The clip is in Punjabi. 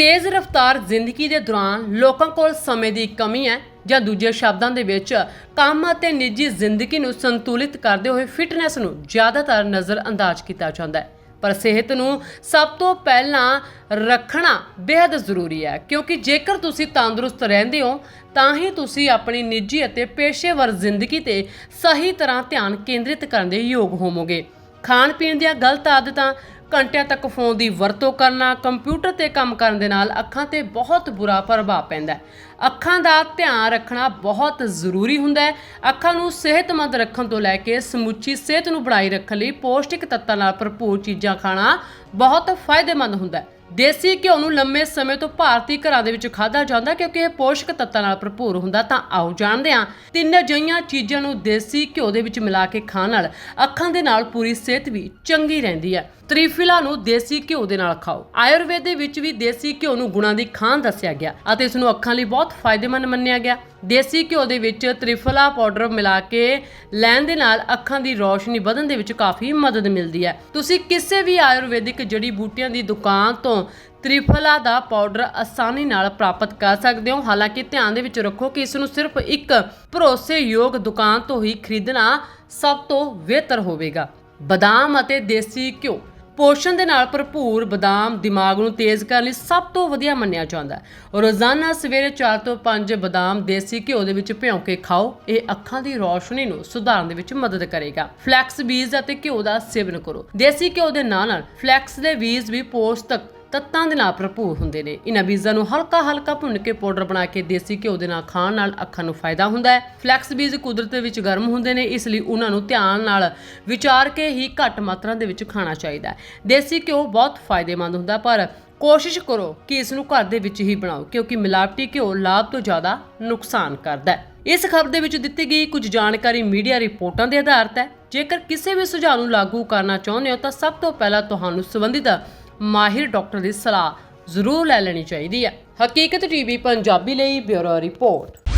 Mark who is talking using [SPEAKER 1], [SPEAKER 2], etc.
[SPEAKER 1] ਤੇਜ਼ ਰਫ਼ਤਾਰ ਜ਼ਿੰਦਗੀ ਦੇ ਦੌਰਾਨ ਲੋਕਾਂ ਕੋਲ ਸਮੇਂ ਦੀ ਕਮੀ ਹੈ ਜਾਂ ਦੂਜੇ ਸ਼ਬਦਾਂ ਦੇ ਵਿੱਚ ਕੰਮ ਅਤੇ ਨਿੱਜੀ ਜ਼ਿੰਦਗੀ ਨੂੰ ਸੰਤੁਲਿਤ ਕਰਦੇ ਹੋਏ ਫਿਟਨੈਸ ਨੂੰ ਜ਼ਿਆਦਾਤਰ ਨਜ਼ਰ ਅੰਦਾਜ਼ ਕੀਤਾ ਜਾਂਦਾ ਹੈ। ਪਰ ਸਿਹਤ ਨੂੰ ਸਭ ਤੋਂ ਪਹਿਲਾਂ ਰੱਖਣਾ ਬੇहद ਜ਼ਰੂਰੀ ਹੈ, ਕਿਉਂਕਿ ਜੇਕਰ ਤੁਸੀਂ ਤੰਦਰੁਸਤ ਰਹਿੰਦੇ ਹੋ, ਤਾਂ ਹੀ ਤੁਸੀਂ ਆਪਣੀ ਨਿੱਜੀ ਅਤੇ ਪੇਸ਼ੇਵਰ ਜ਼ਿੰਦਗੀ ਤੇ ਸਹੀ ਤਰ੍ਹਾਂ ਧਿਆਨ ਕੇਂਦਰਿਤ ਕਰਨ ਦੇ ਯੋਗ ਹੋਵੋਗੇ। ਖਾਣ ਪੀਣ ਦੀਆਂ ਗਲਤ ਆਦਤਾਂ ਘੰਟਿਆਂ ਤੱਕ ਫੋਨ ਦੀ ਵਰਤੋਂ ਕਰਨਾ, ਕੰਪਿਊਟਰ ਤੇ ਕੰਮ ਕਰਨ ਦੇ ਨਾਲ ਅੱਖਾਂ ਤੇ ਬਹੁਤ ਬੁਰਾ ਪ੍ਰਭਾਵ ਪੈਂਦਾ ਹੈ। ਅੱਖਾਂ ਦਾ ਧਿਆਨ ਰੱਖਣਾ ਬਹੁਤ ਜ਼ਰੂਰੀ ਹੁੰਦਾ ਹੈ। ਅੱਖਾਂ ਨੂੰ ਸਿਹਤਮੰਦ ਰੱਖਣ ਤੋਂ ਲੈ ਕੇ ਸਮੁੱਚੀ ਸਿਹਤ ਨੂੰ ਬਣਾਈ ਰੱਖਣ ਲਈ ਪੌਸ਼ਟਿਕ ਤੱਤਾਂ ਨਾਲ ਭਰਪੂਰ ਚੀਜ਼ਾਂ ਖਾਣਾ ਬਹੁਤ ਫਾਇਦੇਮੰਦ ਹੁੰਦਾ ਹੈ। ਦੇਸੀ ਘਿਓ ਨੂੰ ਲੰਮੇ ਸਮੇਂ ਤੋਂ ਭਾਰਤੀ ਘਰਾਂ ਦੇ ਵਿੱਚ ਖਾਧਾ ਜਾਂਦਾ ਕਿਉਂਕਿ ਇਹ ਪੋਸ਼ਕ ਤੱਤਾਂ ਨਾਲ ਭਰਪੂਰ ਹੁੰਦਾ, ਤਾਂ ਆਓ ਜਾਣਦੇ ਹਾਂ। ਤਿੰਨ ਅਜਿਹੀਆਂ ਚੀਜ਼ਾਂ ਨੂੰ ਦੇਸੀ ਘਿਓ ਦੇ ਵਿੱਚ ਮਿਲਾ ਕੇ ਖਾਣ ਨਾਲ ਅੱਖਾਂ ਦੇ ਨਾਲ ਪੂਰੀ ਸਿਹਤ ਵੀ ਚੰਗੀ ਰਹਿੰਦੀ ਹੈ। ਤ੍ਰਿਫਲਾ ਨੂੰ ਦੇਸੀ ਘਿਓ ਦੇ ਨਾਲ ਖਾਓ। ਆਯੁਰਵੇਦ ਦੇ ਵਿੱਚ ਵੀ ਦੇਸੀ ਘਿਓ ਨੂੰ ਗੁਣਾਂ ਦੀ ਖਾਣ ਦੱਸਿਆ ਗਿਆ ਅਤੇ ਇਸ ਨੂੰ ਅੱਖਾਂ ਲਈ ਬਹੁਤ ਫਾਇਦੇਮੰਦ ਮੰਨਿਆ ਗਿਆ। ਦੇਸੀ ਘਿਓ ਦੇ ਵਿੱਚ ਤ੍ਰਿਫਲਾ ਪਾਊਡਰ ਮਿਲਾ ਕੇ ਲੈਣ ਦੇ ਨਾਲ ਅੱਖਾਂ ਦੀ ਰੌਸ਼ਨੀ ਵਧਣ ਦੇ ਵਿੱਚ ਕਾਫੀ ਮਦਦ ਮਿਲਦੀ ਹੈ। ਤੁਸੀਂ ਕਿਸੇ ਵੀ ਆਯੁਰਵੈਦਿਕ ਜੜੀ ਬੂਟੀਆਂ ਦੀ ਦੁਕਾਨ ਤੋਂ ਤ੍ਰਿਫਲਾ ਦਾ ਪਾਊਡਰ ਆਸਾਨੀ ਨਾਲ ਪ੍ਰਾਪਤ ਕਰ ਸਕਦੇ ਹੋ। ਹਾਲਾਂਕਿ ਧਿਆਨ ਦੇ ਵਿੱਚ ਰੱਖੋ ਕਿ ਇਸ ਨੂੰ ਸਿਰਫ ਇੱਕ ਭਰੋਸੇਯੋਗ ਦੁਕਾਨ ਤੋਂ ਹੀ ਖਰੀਦਣਾ ਸਭ ਤੋਂ ਬਿਹਤਰ ਹੋਵੇਗਾ। ਬਦਾਮ ਅਤੇ ਦੇਸੀ ਘਿਓ ਪੋਸ਼ਣ ਦੇ ਨਾਲ ਭਰਪੂਰ ਬਦਾਮ ਦਿਮਾਗ ਨੂੰ ਤੇਜ਼ ਕਰਨ ਲਈ ਸਭ ਤੋਂ ਵਧੀਆ ਮੰਨਿਆ ਜਾਂਦਾ ਹੈ। ਰੋਜ਼ਾਨਾ ਸਵੇਰੇ 4 ਤੋਂ 5 ਬਦਾਮ ਦੇਸੀ ਘਿਓ ਦੇ ਵਿੱਚ ਭਿਉਂ ਕੇ ਖਾਓ। ਇਹ ਅੱਖਾਂ ਦੀ ਰੌਸ਼ਨੀ ਨੂੰ ਸੁਧਾਰਨ ਦੇ ਵਿੱਚ ਮਦਦ ਕਰੇਗਾ। ਫਲੈਕਸ ਬੀਜ ਅਤੇ ਘਿਓ ਦਾ ਸੇਵਨ ਕਰੋ। ਦੇਸੀ ਘਿਓ ਦੇ ਨਾਲ ਨਾਲ ਫਲੈਕਸ ਦੇ ਬੀਜ ਵੀ ਪੋਸ਼ਟਕ ਤੱਤਾਂ ਦੇ ਨਾਲ ਭਰਪੂਰ ਹੁੰਦੇ ਨੇ। ਇਹਨਾਂ ਬੀਜਾਂ ਨੂੰ ਹਲਕਾ ਹਲਕਾ ਭੁੰਨ ਕੇ ਪਾਊਡਰ ਬਣਾ ਕੇ ਦੇਸੀ ਘਿਓ ਦੇ ਨਾਲ ਖਾਣ ਨਾਲ ਅੱਖਾਂ ਨੂੰ ਫਾਇਦਾ ਹੁੰਦਾ ਹੈ। ਫਲੈਕਸ ਬੀਜ ਕੁਦਰਤ ਵਿੱਚ ਗਰਮ ਹੁੰਦੇ ਨੇ, ਇਸ ਲਈ ਉਹਨਾਂ ਨੂੰ ਧਿਆਨ ਨਾਲ ਵਿਚਾਰ ਕੇ ਹੀ ਘੱਟ ਮਾਤਰਾ ਦੇ ਵਿੱਚ ਖਾਣਾ ਚਾਹੀਦਾ ਹੈ। ਦੇਸੀ ਘਿਓ ਬਹੁਤ ਫਾਇਦੇਮੰਦ ਹੁੰਦਾ, ਪਰ ਕੋਸ਼ਿਸ਼ ਕਰੋ ਕਿ ਇਸ ਨੂੰ ਘਰ ਦੇ ਵਿੱਚ ਹੀ ਬਣਾਓ, ਕਿਉਂਕਿ ਮਿਲਾਵਟੀ ਘਿਓ ਲਾਭ ਤੋਂ ਜ਼ਿਆਦਾ ਨੁਕਸਾਨ ਕਰਦਾ ਹੈ। ਇਸ ਖਬਰ ਦੇ ਵਿੱਚ ਦਿੱਤੀ ਗਈ ਕੁਝ ਜਾਣਕਾਰੀ ਮੀਡੀਆ ਰਿਪੋਰਟਾਂ ਦੇ ਆਧਾਰਿਤ ਹੈ। ਜੇਕਰ ਕਿਸੇ ਵੀ ਸੁਝਾਅ ਨੂੰ ਲਾਗੂ ਕਰਨਾ ਚਾਹੁੰਦੇ ਹੋ, ਤਾਂ ਸਭ ਤੋਂ ਪਹਿਲਾਂ ਤੁਹਾਨੂੰ ਸੰਬੰਧਿਤ ਮਾਹਿਰ ਡਾਕਟਰ ਦੀ ਸਲਾਹ ਜ਼ਰੂਰ ਲੈ ਲੈਣੀ ਚਾਹੀਦੀ ਹੈ। ਹਕੀਕਤ ਟੀਵੀ, ਪੰਜਾਬੀ ਲਈ ਬਿਊਰੋ ਰਿਪੋਰਟ।